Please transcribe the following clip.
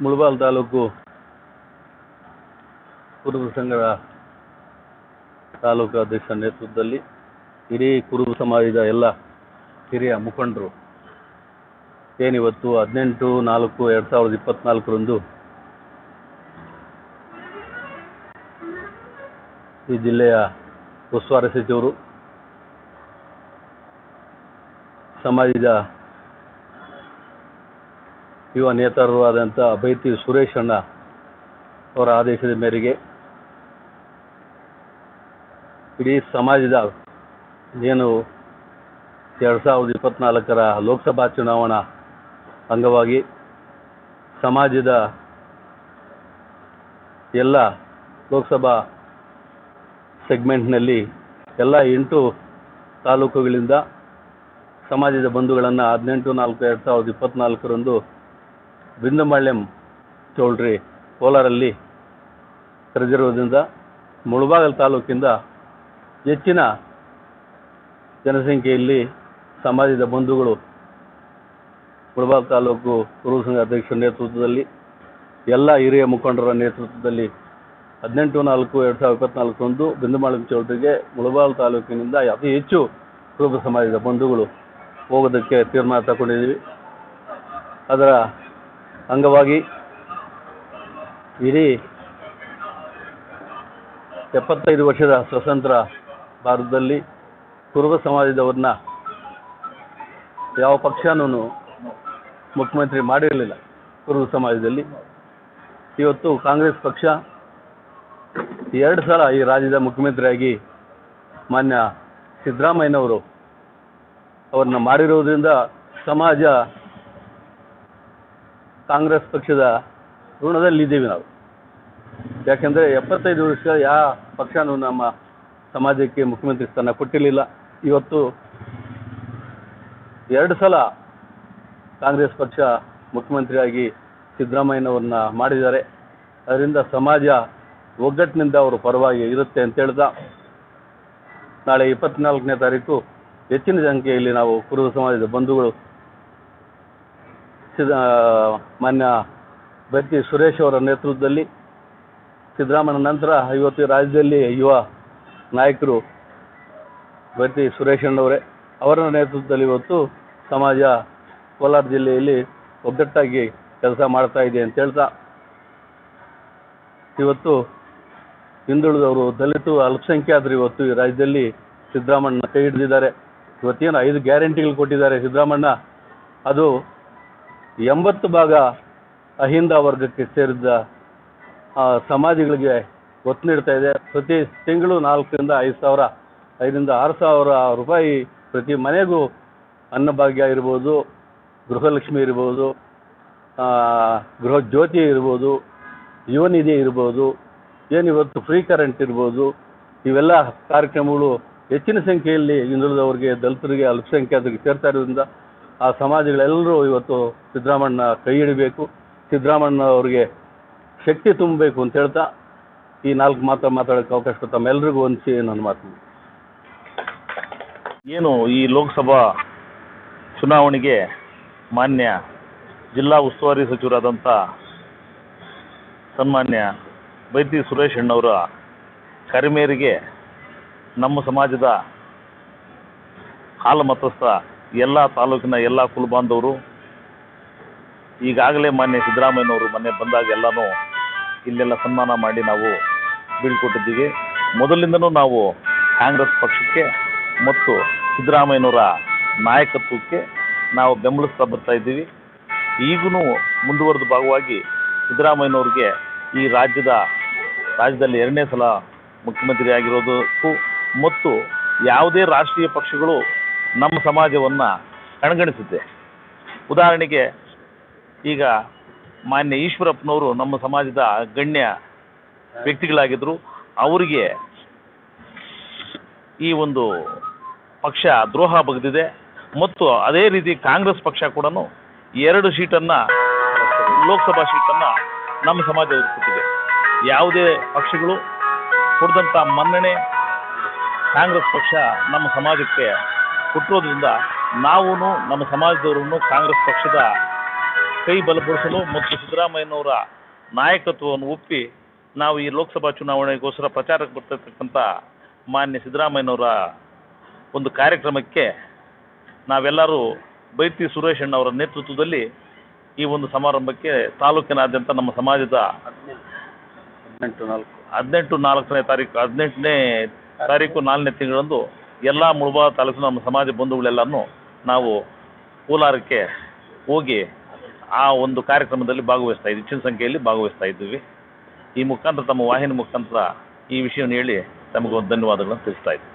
ಮುಳಬಾಲ್ ತಾಲೂಕು ಕುರುಬ ಸಂಘದ ತಾಲೂಕು ಅಧ್ಯಕ್ಷ ನೇತೃತ್ವದಲ್ಲಿ ಇಡೀ ಕುರುಬ ಸಮಾಜದ ಎಲ್ಲ ಹಿರಿಯ ಮುಖಂಡರು ಏನಿವತ್ತು ಹದಿನೆಂಟು, ನಾಲ್ಕು, ಎರಡು ಸಾವಿರದ ಇಪ್ಪತ್ನಾಲ್ಕರಂದು ಈ ಜಿಲ್ಲೆಯ ಉಸ್ತುವಾರಿ ಸಚಿವರು ಸಮಾಜದ ಯುವ ನೇತಾರರು ಆದಂಥ ಬೈತಿ ಸುರೇಶ್ ಅಣ್ಣ ಅವರ ಆದೇಶದ ಮೇರೆಗೆ ಇಡೀ ಸಮಾಜದ ಏನು ಎರಡು ಸಾವಿರದ ಇಪ್ಪತ್ನಾಲ್ಕರ ಲೋಕಸಭಾ ಚುನಾವಣಾ ಅಂಗವಾಗಿ ಸಮಾಜದ ಎಲ್ಲ ಲೋಕಸಭಾ ಸೆಗ್ಮೆಂಟ್ನಲ್ಲಿ ಎಲ್ಲ ಎಂಟು ತಾಲೂಕುಗಳಿಂದ ಸಮಾಜದ ಬಂಧುಗಳನ್ನು ಹದಿನೆಂಟು ನಾಲ್ಕು ಎರಡು ಸಾವಿರದ ಇಪ್ಪತ್ತ್ನಾಲ್ಕರಂದು ಬಿಂದಮಳ್ಯಂ ಚೌಳ್ರಿ ಕೋಲಾರಲ್ಲಿ ಕರೆದಿರುವುದರಿಂದ ಮುಳಬಾಗಲ್ ತಾಲೂಕಿಂದ ಹೆಚ್ಚಿನ ಜನಸಂಖ್ಯೆಯಲ್ಲಿ ಸಮಾಜದ ಬಂಧುಗಳು ಮುಳಬಾಗಲ್ ತಾಲೂಕು ಪೂರ್ವ ಸಂಘ ಅಧ್ಯಕ್ಷರ ನೇತೃತ್ವದಲ್ಲಿ, ಎಲ್ಲ ಹಿರಿಯ ಮುಖಂಡರ ನೇತೃತ್ವದಲ್ಲಿ ಹದಿನೆಂಟು ನಾಲ್ಕು ಎರಡು ಸಾವಿರದ ಇಪ್ಪತ್ನಾಲ್ಕರಂದು ಬಿಂದಮಾಳಂ ಚೌಟ್ರಿಗೆ ಮುಳಬಾಲ್ ತಾಲೂಕಿನಿಂದ ಅತಿ ಹೆಚ್ಚು ಕುರುಬ ಸಮಾಜದ ಬಂಧುಗಳು ಹೋಗೋದಕ್ಕೆ ತೀರ್ಮಾನ ತಗೊಂಡಿದ್ದೀವಿ. ಅದರ ಅಂಗವಾಗಿ ಇಡೀ ಎಪ್ಪತ್ತೈದು ವರ್ಷದ ಸ್ವತಂತ್ರ ಭಾರತದಲ್ಲಿ ಕುರುಬ ಸಮಾಜದವ್ರನ್ನ ಯಾವ ಪಕ್ಷನೂ ಮುಖ್ಯಮಂತ್ರಿ ಮಾಡಿರಲಿಲ್ಲ ಕುರುಬ ಸಮಾಜದಲ್ಲಿ. ಇವತ್ತು ಕಾಂಗ್ರೆಸ್ ಪಕ್ಷ ಎರಡು ಸಲ ಈ ರಾಜ್ಯದ ಮುಖ್ಯಮಂತ್ರಿಯಾಗಿ ಮಾನ್ಯ ಸಿದ್ದರಾಮಯ್ಯನವರು ಅವ್ರನ್ನ ಮಾಡಿರೋದ್ರಿಂದ ಸಮಾಜ ಕಾಂಗ್ರೆಸ್ ಪಕ್ಷದ ಋಣದಲ್ಲಿದ್ದೀವಿ ನಾವು. ಯಾಕೆಂದರೆ ಎಪ್ಪತ್ತೈದು ವರ್ಷ ಯಾವ ಪಕ್ಷನೂ ನಮ್ಮ ಸಮಾಜಕ್ಕೆ ಮುಖ್ಯಮಂತ್ರಿ ಸ್ಥಾನ ಕೊಟ್ಟಿರಲಿಲ್ಲ. ಇವತ್ತು ಎರಡು ಸಲ ಕಾಂಗ್ರೆಸ್ ಪಕ್ಷ ಮುಖ್ಯಮಂತ್ರಿಯಾಗಿ ಸಿದ್ದರಾಮಯ್ಯನವ್ರನ್ನ ಮಾಡಿದ್ದಾರೆ. ಅದರಿಂದ ಸಮಾಜ ಒಗ್ಗಟ್ಟಿನಿಂದ ಅವರು ಪರವಾಗಿ ಇರುತ್ತೆ ಅಂತ ಹೇಳ್ದ. ನಾಳೆ ಇಪ್ಪತ್ನಾಲ್ಕನೇ ತಾರೀಕು ಹೆಚ್ಚಿನ ಸಂಖ್ಯೆಯಲ್ಲಿ ನಾವು ಕುರುಬ ಸಮಾಜದ ಬಂಧುಗಳು ಸಿದ ಮಾನ್ಯ ಬತ್ತಿ ಸುರೇಶ್ ಅವರ ನೇತೃತ್ವದಲ್ಲಿ ಸಿದ್ದರಾಮಯ್ಯ ನಂತರ ಇವತ್ತು ರಾಜ್ಯದಲ್ಲಿ ಯುವ ನಾಯಕರು ಬತ್ತಿ ಸುರೇಶಣ್ಣವರೇ ಅವರ ನೇತೃತ್ವದಲ್ಲಿ ಇವತ್ತು ಸಮಾಜ ಕೋಲಾರ ಜಿಲ್ಲೆಯಲ್ಲಿ ಒಗ್ಗಟ್ಟಾಗಿ ಕೆಲಸ ಮಾಡ್ತಾ ಇದೆ ಅಂತ ಹೇಳ್ತಾ, ಇವತ್ತು ಹಿಂದುಳಿದವರು ದಲಿತು ಅಲ್ಪಸಂಖ್ಯಾತರು ಇವತ್ತು ಈ ರಾಜ್ಯದಲ್ಲಿ ಸಿದ್ದರಾಮಣ್ಣ ಕೈ ಹಿಡಿದಿದ್ದಾರೆ. ಇವತ್ತೇನು ಐದು ಗ್ಯಾರಂಟಿಗಳು ಕೊಟ್ಟಿದ್ದಾರೆ ಸಿದ್ದರಾಮಣ್ಣ ಅದು ಎಂಬತ್ತು ಭಾಗ ಅಹಿಂದ ವರ್ಗಕ್ಕೆ ಸೇರಿದ ಸಮಾಜಗಳಿಗೆ ಒತ್ತು ನೀಡ್ತಾ ಇದೆ. ಪ್ರತಿ ತಿಂಗಳು ನಾಲ್ಕರಿಂದ ಐದು ಸಾವಿರ ಐದರಿಂದ ಆರು ಸಾವಿರ ರೂಪಾಯಿ ಪ್ರತಿ ಮನೆಗೂ ಅನ್ನಭಾಗ್ಯ ಇರ್ಬೋದು ಗೃಹಲಕ್ಷ್ಮಿ ಇರ್ಬೋದು ಆ, ಗೃಹ ಜ್ಯೋತಿ ಇರ್ಬೋದು ಯುವನಿಧಿ ಇರ್ಬೋದು ಏನು ಇವತ್ತು ಫ್ರೀ ಕರೆಂಟ್ ಇರ್ಬೋದು ಇವೆಲ್ಲ ಕಾರ್ಯಕ್ರಮಗಳು ಹೆಚ್ಚಿನ ಸಂಖ್ಯೆಯಲ್ಲಿ ಹಿಂದುಳಿದವರಿಗೆ ದಲಿತರಿಗೆ ಅಲ್ಪಸಂಖ್ಯಾತರಿಗೆ ಸೇರ್ತಾ ಇರೋದ್ರಿಂದ ಆ ಸಮಾಜಗಳೆಲ್ಲರೂ ಇವತ್ತು ಸಿದ್ದರಾಮಣ್ಣ ಕೈ ಹಿಡಿಬೇಕು. ಸಿದ್ದರಾಮಣ್ಣ ಅವರಿಗೆ ಶಕ್ತಿ ತುಂಬಬೇಕು ಅಂತ ಹೇಳ್ತಾ ಈ ನಾಲ್ಕು ಮಾತು ಮಾತಾಡೋಕೆ ಅವಕಾಶ ತಮ್ಮೆಲ್ಲರಿಗೂ ಹೊಂದಿಸಿ ನಾನು ಮಾತು ಏನು ಈ ಲೋಕಸಭಾ ಚುನಾವಣೆಗೆ ಮಾನ್ಯ ಜಿಲ್ಲಾ ಉಸ್ತುವಾರಿ ಸಚಿವರಾದಂಥ ಸನ್ಮಾನ್ಯ ಬೈತಿ ಸುರೇಶ್ ಅಣ್ಣವರ ಕರಿಮೇರಿಗೆ ನಮ್ಮ ಸಮಾಜದ ಹಾಲು ಮತಸ್ಥ ಎಲ್ಲ ತಾಲೂಕಿನ ಎಲ್ಲ ಕುಲಬಾಂಧವರು ಈಗಾಗಲೇ ಮಾನ್ಯ ಸಿದ್ದರಾಮಯ್ಯನವರು ಮೊನ್ನೆ ಬಂದಾಗ ಎಲ್ಲನೂ ಇಲ್ಲೆಲ್ಲ ಸನ್ಮಾನ ಮಾಡಿ ನಾವು ಬೀಳ್ಕೊಟ್ಟಿದ್ದೀವಿ. ಮೊದಲಿಂದನೂ ನಾವು ಕಾಂಗ್ರೆಸ್ ಪಕ್ಷಕ್ಕೆ ಮತ್ತು ಸಿದ್ದರಾಮಯ್ಯನವರ ನಾಯಕತ್ವಕ್ಕೆ ನಾವು ಬೆಂಬಲಿಸ್ತಾ ಬರ್ತಾ ಇದ್ದೀವಿ. ಈಗೂ ಮುಂದುವರೆದ ಭಾಗವಾಗಿ ಸಿದ್ದರಾಮಯ್ಯನವ್ರಿಗೆ ಈ ರಾಜ್ಯದ, ರಾಜ್ಯದಲ್ಲಿ ಎರಡನೇ ಸಲ ಮುಖ್ಯಮಂತ್ರಿ ಆಗಿರೋದಕ್ಕೂ ಮತ್ತು ಯಾವುದೇ ರಾಷ್ಟ್ರೀಯ ಪಕ್ಷಗಳು ನಮ್ಮ ಸಮಾಜವನ್ನು ಕಣ್ಗಣಿಸುತ್ತೆ. ಉದಾಹರಣೆಗೆ ಈಗ ಮಾನ್ಯ ಈಶ್ವರಪ್ಪನವರು ನಮ್ಮ ಸಮಾಜದ ಗಣ್ಯ ವ್ಯಕ್ತಿಗಳಾಗಿದ್ದರು ಅವರಿಗೆ ಈ ಒಂದು ಪಕ್ಷ ದ್ರೋಹ ಬಗೆದಿದೆ. ಮತ್ತು ಅದೇ ರೀತಿ ಕಾಂಗ್ರೆಸ್ ಪಕ್ಷ ಕೂಡ ಎರಡು ಸೀಟನ್ನು, ಲೋಕಸಭಾ ಸೀಟನ್ನು ನಮ್ಮ ಸಮಾಜ ಕೊಟ್ಟಿದೆ ಯಾವುದೇ ಪಕ್ಷಗಳು ಕೊಡಿದಂಥ ಮನ್ನಣೆ ಕಾಂಗ್ರೆಸ್ ಪಕ್ಷ ನಮ್ಮ ಸಮಾಜಕ್ಕೆ ಕೊಟ್ಟಿರೋದ್ರಿಂದ ನಾವು ನಮ್ಮ ಸಮಾಜದವರನ್ನು ಕಾಂಗ್ರೆಸ್ ಪಕ್ಷದ ಕೈ ಬಲಪಡಿಸಲು ಮತ್ತು ಸಿದ್ದರಾಮಯ್ಯನವರ ನಾಯಕತ್ವವನ್ನು ಒಪ್ಪಿ ನಾವು ಈ ಲೋಕಸಭಾ ಚುನಾವಣೆಗೋಸ್ಕರ ಪ್ರಚಾರಕ್ಕೆ ಬರ್ತಿರ್ತಕ್ಕಂಥ ಮಾನ್ಯ ಸಿದ್ದರಾಮಯ್ಯನವರ ಒಂದು ಕಾರ್ಯಕ್ರಮಕ್ಕೆ ನಾವೆಲ್ಲರೂ ಬೈತಿ ಸುರೇಶ್ ಅಣ್ಣವರ ನೇತೃತ್ವದಲ್ಲಿ ಈ ಒಂದು ಸಮಾರಂಭಕ್ಕೆ ತಾಲೂಕಿನಾದ್ಯಂತ ನಮ್ಮ ಸಮಾಜದ ಹದಿನೆಂಟು ನಾಲ್ಕು. ಹದಿನೆಂಟು ನಾಲ್ಕನೇ ತಾರೀಕು ಹದಿನೆಂಟನೇ ತಾರೀಕು ನಾಲ್ಕನೇ ತಿಂಗಳಂದು ಎಲ್ಲ ಮುಳಬಾಗ ತಾಲೂಕಿನ ನಮ್ಮ ಸಮಾಜ ಬಂಧುಗಳೆಲ್ಲನೂ ನಾವು ಕೋಲಾರಕ್ಕೆ ಹೋಗಿ ಆ ಒಂದು ಕಾರ್ಯಕ್ರಮದಲ್ಲಿ ಭಾಗವಹಿಸ್ತಾ ಇದ್ವಿ. ಹೆಚ್ಚಿನ ಸಂಖ್ಯೆಯಲ್ಲಿ ಭಾಗವಹಿಸ್ತಾ ಇದ್ದೀವಿ ಈ ಮುಖಾಂತರ ತಮ್ಮ ವಾಹಿನಿ ಮುಖಾಂತರ ಈ ವಿಷಯವನ್ನು ಹೇಳಿ ತಮಗೊಂದು ಧನ್ಯವಾದಗಳನ್ನು ತಿಳಿಸ್ತಾ ಇದ್ದೀನಿ